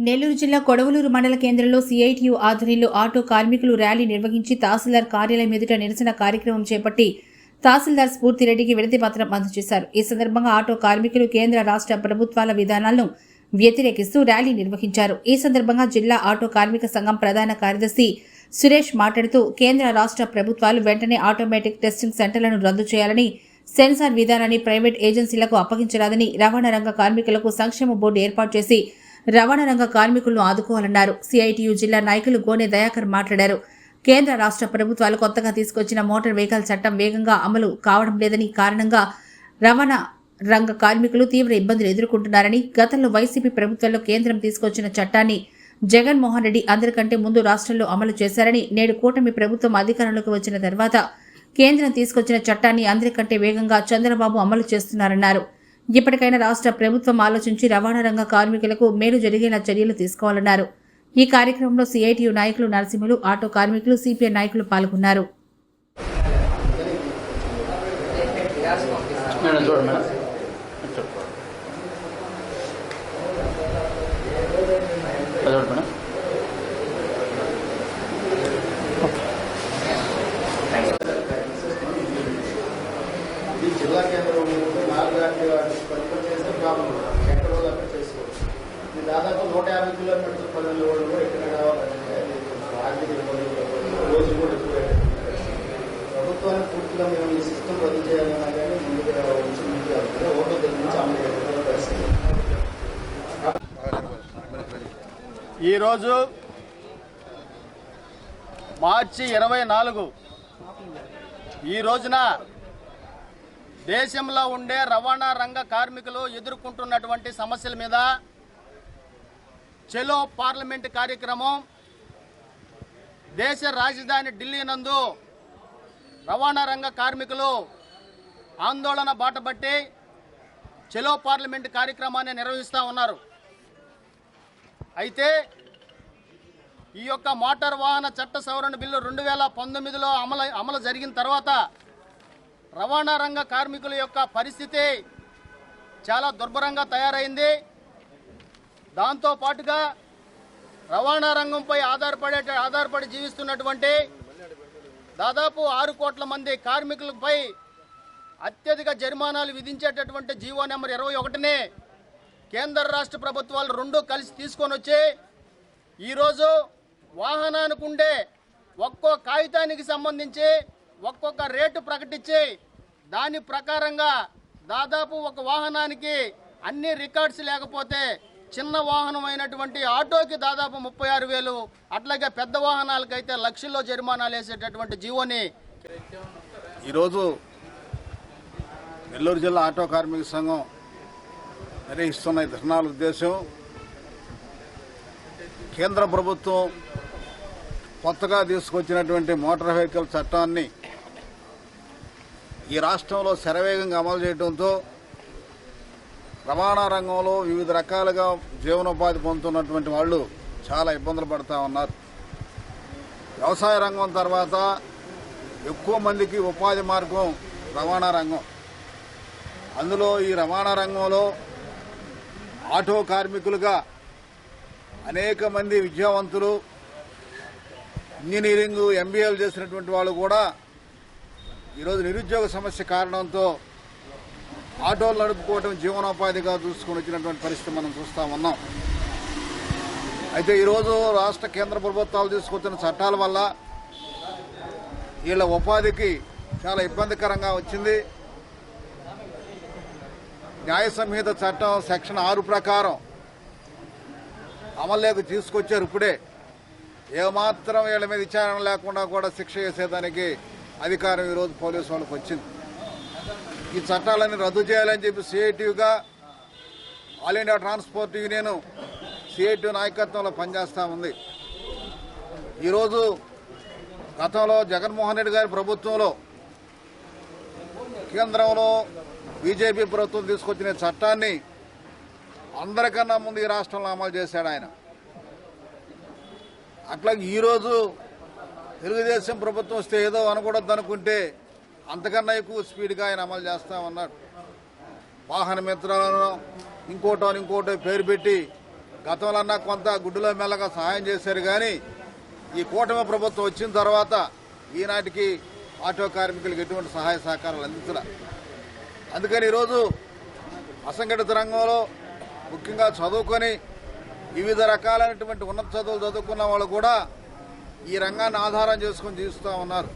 నెల్లూరు జిల్లా కొడవలూరు మండల కేంద్రంలో సిఐటియు ఆధ్వర్యంలో ఆటో కార్మికులు ర్యాలీ నిర్వహించి తహసీల్దార్ కార్యాలయం ఎదుట నిరసన కార్యక్రమం చేపట్టి తహసీల్దార్ స్ఫూర్తిరెడ్డికి వినతి పత్రం అందజేశారు. ఈ సందర్భంగా ఆటో కార్మికులు కేంద్ర రాష్ట్ర ప్రభుత్వాల విధానాలను వ్యతిరేకిస్తూ ర్యాలీ నిర్వహించారు. ఈ సందర్భంగా జిల్లా ఆటో కార్మిక సంఘం ప్రధాన కార్యదర్శి సురేష్ మాట్లాడుతూ కేంద్ర రాష్ట్ర ప్రభుత్వాలు వెంటనే ఆటోమేటిక్ టెస్టింగ్ సెంటర్లను రద్దు చేయాలని సెన్సార్ విధానాన్ని ప్రైవేట్ ఏజెన్సీలకు అప్పగించరాదని రవాణా రంగ కార్మికులకు సంక్షేమ బోర్డు ఏర్పాటు చేసి రవాణా రంగ కార్మికులను ఆదుకోవాలన్నారు. సిఐటియు జిల్లా నాయకులు గోనె దయాకర్ మాట్లాడారు. కేంద్ర రాష్ట్ర ప్రభుత్వాలు కొత్తగా తీసుకొచ్చిన మోటార్ వెహికల్ చట్టం వేగంగా అమలు కావడం లేదని కారణంగా రవాణా రంగ కార్మికులు తీవ్ర ఇబ్బందులు ఎదుర్కొంటున్నారని గతంలో వైసీపీ ప్రభుత్వంలో కేంద్రం తీసుకొచ్చిన చట్టాన్ని జగన్మోహన్ రెడ్డి అందరికంటే ముందు రాష్ట్రంలో అమలు చేశారని నేడు కూటమి ప్రభుత్వం అధికారంలోకి వచ్చిన తర్వాత కేంద్రం తీసుకొచ్చిన చట్టాన్ని అందరికంటే వేగంగా చంద్రబాబు అమలు చేస్తున్నారన్నారు. ఇప్పటికైనా రాష్ట్ర ప్రభుత్వం ఆలోచించి రవాణా రంగ కార్మికులకు మేలు జరిగేలా చర్యలు తీసుకోవాలన్నారు. ఈ కార్యక్రమంలో సిఐటియు నాయకులు నరసింహులు ఆటో కార్మికులు సిపిఐ నాయకులు పాల్గొన్నారు మేడం చూడండి మేడం చెప్పు అది చూడండి మేడం ఈ జిల్లా కేంద్రం ముందు నాలుగు గంటల వాటికి పని చేస్తే ప్రాబ్లం ఉండదు. ఎక్కడ వాళ్ళు అక్కడ చేసుకోవచ్చు. ఇది దాదాపు నూట యాభై కిలోమీటర్ల పనులు వాళ్ళు కూడా ఎక్కడ కావాలంటే ఆర్థిక రోజు కూడా ఎక్కువ ప్రభుత్వాన్ని పూర్తిగా మేము ఈ సిస్టమ్ రద్దు చేయాలన్నా కానీ ముందుగా ఉంచి ముందు వెళ్తుంది ఓటో దగ్గర నుంచి అమలు చేయడం పరిస్థితి ఈరోజు మార్చి ఇరవై నాలుగు. ఈ రోజున దేశంలో ఉండే రవాణా రంగ కార్మికులు ఎదుర్కొంటున్నటువంటి సమస్యల మీద చెలో పార్లమెంట్ కార్యక్రమం దేశ రాజధాని ఢిల్లీ నందు రవాణా రంగ కార్మికులు ఆందోళన బాటబట్టి చెలో పార్లమెంట్ కార్యక్రమాన్ని నిర్వహిస్తూ ఉన్నారు. అయితే ఈ యొక్క మోటార్ వాహన చట్ట సవరణ బిల్లు రెండు వేల పంతొమ్మిదిలో అమలు అమలు జరిగిన తర్వాత రవాణా రంగ కార్మికుల యొక్క పరిస్థితి చాలా దుర్భరంగా తయారైంది. దాంతో పాటుగా రవాణా రంగంపై ఆధారపడే ఆధారపడి జీవిస్తున్నటువంటి దాదాపు ఆరు కోట్ల మంది కార్మికులపై అత్యధిక జరిమానాలు విధించేటటువంటి జీవో నెంబర్ ఇరవై ఒకటిని కేంద్ర రాష్ట్ర ప్రభుత్వాలు రెండు కలిసి తీసుకొని వచ్చి ఈరోజు వాహనానికి ఉండే ఒక్కో కాగితానికి సంబంధించి ఒక్కొక్క రేటు ప్రకటించి దాని ప్రకారంగా దాదాపు ఒక వాహనానికి అన్ని రికార్డ్స్ లేకపోతే చిన్న వాహనం అయినటువంటి ఆటోకి దాదాపు ముప్పై ఆరు వేలు అట్లాగే పెద్ద వాహనాలకైతే లక్షల్లో జరిమానాలు వేసేటటువంటి జీవోని ఈరోజు నెల్లూరు జిల్లా ఆటో కార్మిక సంఘం నిర్వహిస్తున్న ధర్నాల ఉద్దేశం కేంద్ర ప్రభుత్వం కొత్తగా తీసుకొచ్చినటువంటి మోటార్ వెహికల్ చట్టాన్ని ఈ రాష్ట్రంలో శరవేగంగా అమలు చేయడంతో రవాణా రంగంలో వివిధ రకాలుగా జీవనోపాధి పొందుతున్నటువంటి వాళ్ళు చాలా ఇబ్బందులు పడుతూ ఉన్నారు. వ్యవసాయ రంగం తర్వాత ఎక్కువ మందికి ఉపాధి మార్గం రవాణా రంగం. అందులో ఈ రవాణా రంగంలో ఆటో కార్మికులుగా అనేక మంది విద్యావంతులు ఇంజనీరింగ్ ఎంబీఏలు చేసినటువంటి వాళ్ళు కూడా ఈరోజు నిరుద్యోగ సమస్య కారణంతో ఆటోలు నడుపుకోవటం జీవనోపాధిగా చూసుకొని వచ్చినటువంటి పరిస్థితి మనం చూస్తా ఉన్నాం. అయితే ఈరోజు రాష్ట్ర కేంద్ర ప్రభుత్వాలు తీసుకొచ్చిన చట్టాల వల్ల వీళ్ళ ఉపాధికి చాలా ఇబ్బందికరంగా వచ్చింది. న్యాయ సంహిత చట్టం సెక్షన్ ఆరు ప్రకారం అమల్లోకి తీసుకొచ్చారు ఇప్పుడే. ఏమాత్రం వీళ్ళ మీద విచారణ లేకుండా కూడా శిక్ష చేసేదానికి అధికారం ఈరోజు పోలీసు వాళ్ళకి వచ్చింది. ఈ చట్టాలన్నీ రద్దు చేయాలని చెప్పి సిఐటిగా all India transport union CIT నాయకత్వంలో పనిచేస్తూ ఉంది. ఈరోజు గతంలో జగన్మోహన్ రెడ్డి గారి ప్రభుత్వంలో కేంద్రంలో బీజేపీ ప్రభుత్వం తీసుకొచ్చిన చట్టాన్ని అందరికన్నా ముందు ఈ రాష్ట్రంలో అమలు చేశాడు ఆయన. అట్లాగే ఈరోజు తెలుగుదేశం ప్రభుత్వం వస్తే ఏదో అనకూడదు అనుకుంటే అంతకన్నా ఎక్కువ స్పీడ్గా ఆయన అమలు చేస్తామన్నాడు. వాహన మిత్రాలను ఇంకోటో ఇంకోటో పేరు పెట్టి గతంలో కొంత గుడ్డులో మెల్లగా సహాయం చేశారు కానీ ఈ కూటమి ప్రభుత్వం వచ్చిన తర్వాత ఈనాటికి ఆటో కార్మికులకు ఎటువంటి సహాయ సహకారాలు అందించలే. అందుకని ఈరోజు అసంఘటిత రంగంలో ముఖ్యంగా చదువుకొని వివిధ రకాలైనటువంటి ఉన్నత చదువులు చదువుకున్న వాళ్ళు కూడా ఈ రంగాన్ని ఆధారం చేసుకొని జీవిస్తూ ఉన్నారు.